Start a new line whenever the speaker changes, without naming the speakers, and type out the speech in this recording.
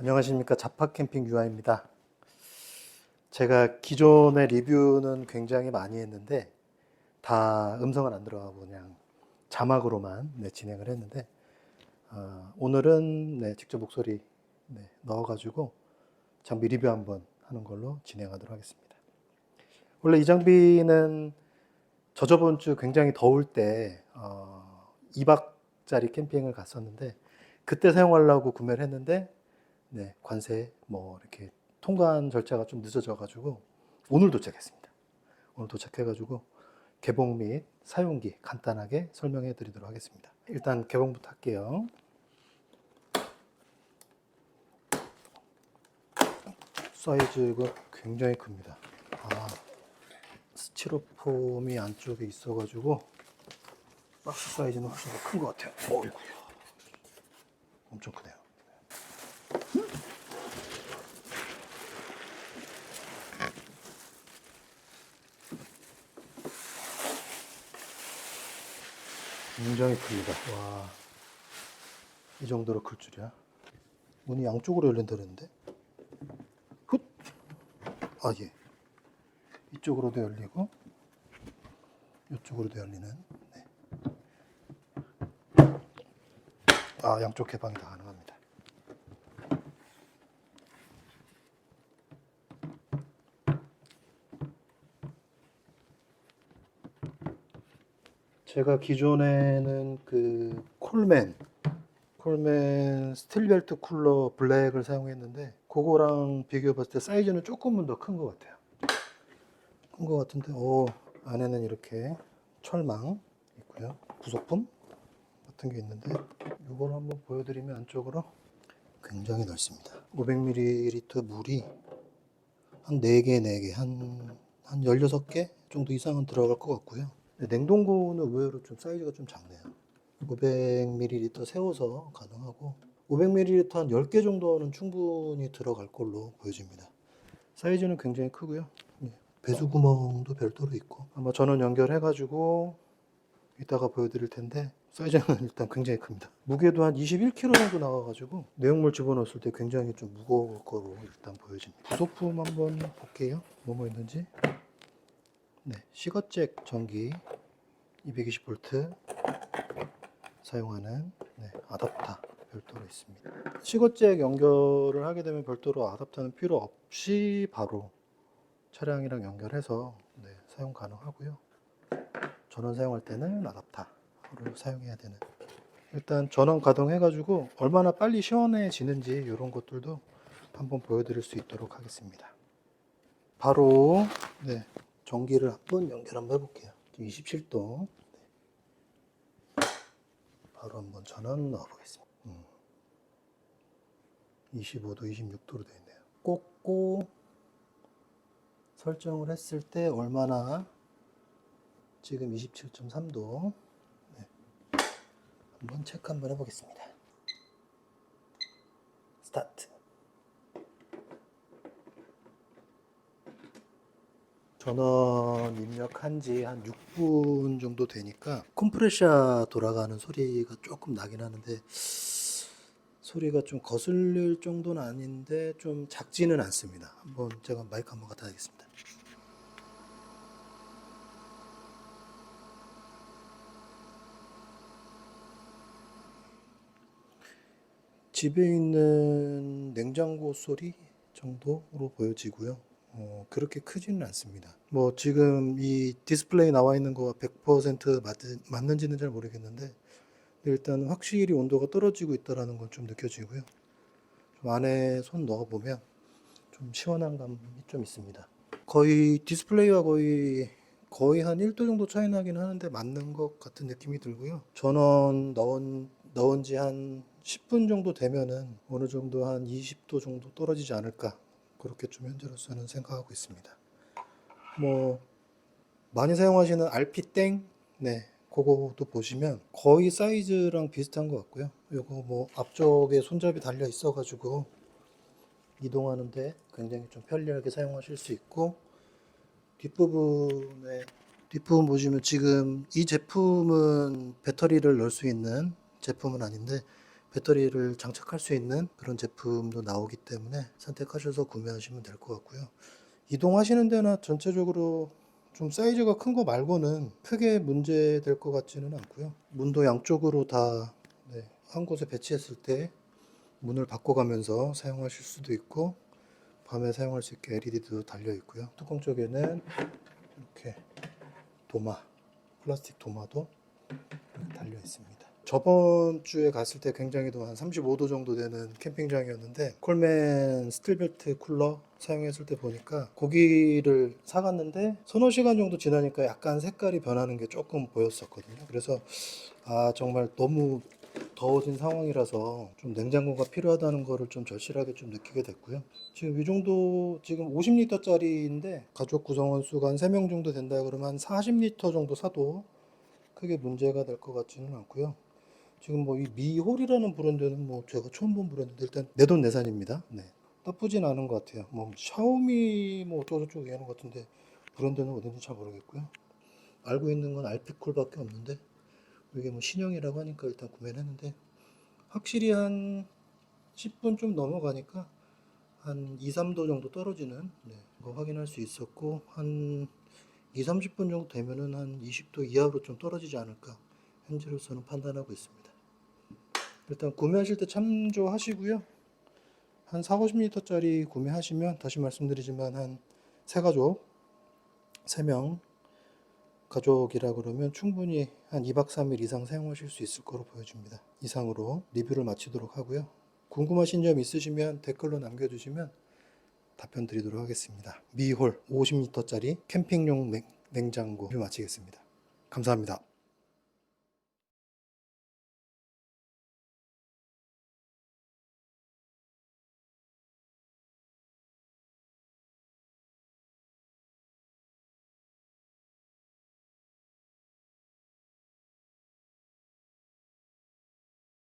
안녕하십니까 자파 캠핑 유아입니다. 제가 기존의 리뷰는 굉장히 많이 했는데 다 음성은 안 들어가고 그냥 자막으로만 네, 진행을 했는데 어, 오늘은 네, 직접 목소리 네, 넣어가지고 장비 리뷰 한번 하는 걸로 진행하도록 하겠습니다. 원래 이 장비는 저저번 주 굉장히 더울 때 어, 2박짜리 캠핑을 갔었는데 그때 사용하려고 구매를 했는데 네, 관세 뭐 이렇게 통관 절차가 좀 늦어져 가지고 오늘 도착했습니다. 오늘 도착해 가지고 개봉 및 사용기 간단하게 설명해 드리도록 하겠습니다. 일단 개봉부터 할게요. 사이즈가 굉장히 큽니다. 아, 스티로폼이 안쪽에 있어 가지고 박스 사이즈는 훨씬 더 큰 것 같아요. 어이구. 엄청 크네요. 굉장히 큽니다. 와, 이 정도로 클 줄이야. 문이 양쪽으로 열린다는데? 훗! 아, 예. 이쪽으로도 열리고, 이쪽으로도 열리는. 네. 아, 양쪽 개방이 다 가능합니다. 제가 기존에는 그 콜맨, 콜맨 스틸벨트 쿨러 블랙을 사용했는데 그거랑 비교해 봤을 때 사이즈는 조금은 더 큰 것 같아요. 큰 것 같은데, 오, 안에는 이렇게 철망 있고요. 부속품 같은 게 있는데 이걸 한번 보여드리면 안쪽으로 굉장히 넓습니다. 500ml 물이 한 4개, 4개, 한, 한 16개 정도 이상은 들어갈 것 같고요. 냉동고는 의외로 좀 사이즈가 좀 작네요. 500ml 세워서 가능하고 500ml 한 10개 정도는 충분히 들어갈 걸로 보여집니다. 사이즈는 굉장히 크고요. 예, 배수 구멍도 별도로 있고 아마 전원 연결해가지고 이따가 보여드릴 텐데 사이즈는 일단 굉장히 큽니다. 무게도 한 21kg 정도 나와가지고 내용물 집어넣었을 때 굉장히 좀 무거울 거로 일단 보여집니다. 부속품 한번 볼게요. 뭐뭐 있는지. 네, 시거잭 전기 220V 사용하는 네, 아답터 별도로 있습니다. 시거잭 연결을 하게 되면 별도로 아답터는 필요 없이 바로 차량이랑 연결해서 네, 사용 가능하고요. 전원 사용할 때는 아답터를 사용해야 되는. 일단 전원 가동해가지고 얼마나 빨리 시원해지는지 이런 것들도 한번 보여드릴 수 있도록 하겠습니다. 바로 네, 전기를 한번 연결 한번 해볼게요. 27도. 바로 한번 전원 넣어보겠습니다. 음. 25도, 26도로 되어 있네요. 꽂고 설정을 했을 때 얼마나 지금 27.3도. 네. 한번 체크 한번 해보겠습니다. 스타트. 전원 입력한 지 한 6분 정도 되니까 컴프레셔 돌아가는 소리가 조금 나긴 하는데 소리가 좀 거슬릴 정도는 아닌데 좀 작지는 않습니다. 한번 제가 마이크 한번 갖다 대겠습니다. 집에 있는 냉장고 소리 정도로 보여지고요. 어, 그렇게 크지는 않습니다. 뭐 지금 이 디스플레이 나와 있는 거가 100% 맞, 맞는지는 잘 모르겠는데 일단 확실히 온도가 떨어지고 있다라는 건 좀 느껴지고요. 좀 안에 손 넣어 보면 좀 시원한 감이 좀 있습니다. 거의 디스플레이와 거의 거의 한 1도 정도 차이 나긴 하는데 맞는 것 같은 느낌이 들고요. 전원 넣은 넣은 지 한 10분 정도 되면은 어느 정도 한 20도 정도 떨어지지 않을까 그렇게 좀 현재로서는 생각하고 있습니다. 뭐 많이 사용하시는 RP 땡, 네, 그거도 보시면 거의 사이즈랑 비슷한 것 같고요. 요거 뭐 앞쪽에 손잡이 달려 있어가지고 이동하는데 굉장히 좀 편리하게 사용하실 수 있고 뒷부분에 뒷부분 보시면 지금 이 제품은 배터리를 넣을 수 있는 제품은 아닌데 배터리를 장착할 수 있는 그런 제품도 나오기 때문에 선택하셔서 구매하시면 될 것 같고요. 이동하시는 데나 전체적으로 좀 사이즈가 큰 거 말고는 크게 문제 될 것 같지는 않고요. 문도 양쪽으로 다 네, 한 곳에 배치했을 때 문을 바꿔가면서 사용하실 수도 있고 밤에 사용할 수 있게 LED도 달려 있고요. 뚜껑 쪽에는 이렇게 도마, 플라스틱 도마도 달려 있습니다. 저번 주에 갔을 때 굉장히도 한 35도 정도 되는 캠핑장이었는데 콜맨 스틸벨트 쿨러 사용했을 때 보니까 고기를 사갔는데 서너 시간 정도 지나니까 약간 색깔이 변하는 게 조금 보였었거든요. 그래서 아 정말 너무 더워진 상황이라서 좀 냉장고가 필요하다는 거를 좀 절실하게 좀 느끼게 됐고요. 지금 이 정도 지금 50리터짜리인데 가족 구성원 수가 한 3명 정도 된다 그러면 한 40리터 정도 사도 크게 문제가 될 것 같지는 않고요. 지금 뭐 이 미홀이라는 브랜드는 뭐 제가 처음 본 브랜드인데 일단 내돈내산입니다. 네. 나쁘진 않은 것 같아요. 뭐 샤오미 뭐 어쩌고저쩌고 얘기하는 것 같은데 브랜드는 어딘지 잘 모르겠고요. 알고 있는 건 알피콜밖에 없는데 이게 뭐 신형이라고 하니까 일단 구매를 했는데 확실히 한 10분 좀 넘어가니까 한 2, 3도 정도 떨어지는 네, 거 확인할 수 있었고 한 2, 30분 정도 되면은 한 20도 이하로 좀 떨어지지 않을까 현재로서는 판단하고 있습니다. 일단 구매하실 때 참조하시고요. 한 4, 50리터짜리 구매하시면 다시 말씀드리지만 한 세 가족, 3명 가족이라 그러면 충분히 한 2박 3일 이상 사용하실 수 있을 거로 보여집니다. 이상으로 리뷰를 마치도록 하고요. 궁금하신 점 있으시면 댓글로 남겨주시면 답변 드리도록 하겠습니다. 미홀 50리터짜리 캠핑용 냉- 냉장고 마치겠습니다. 감사합니다.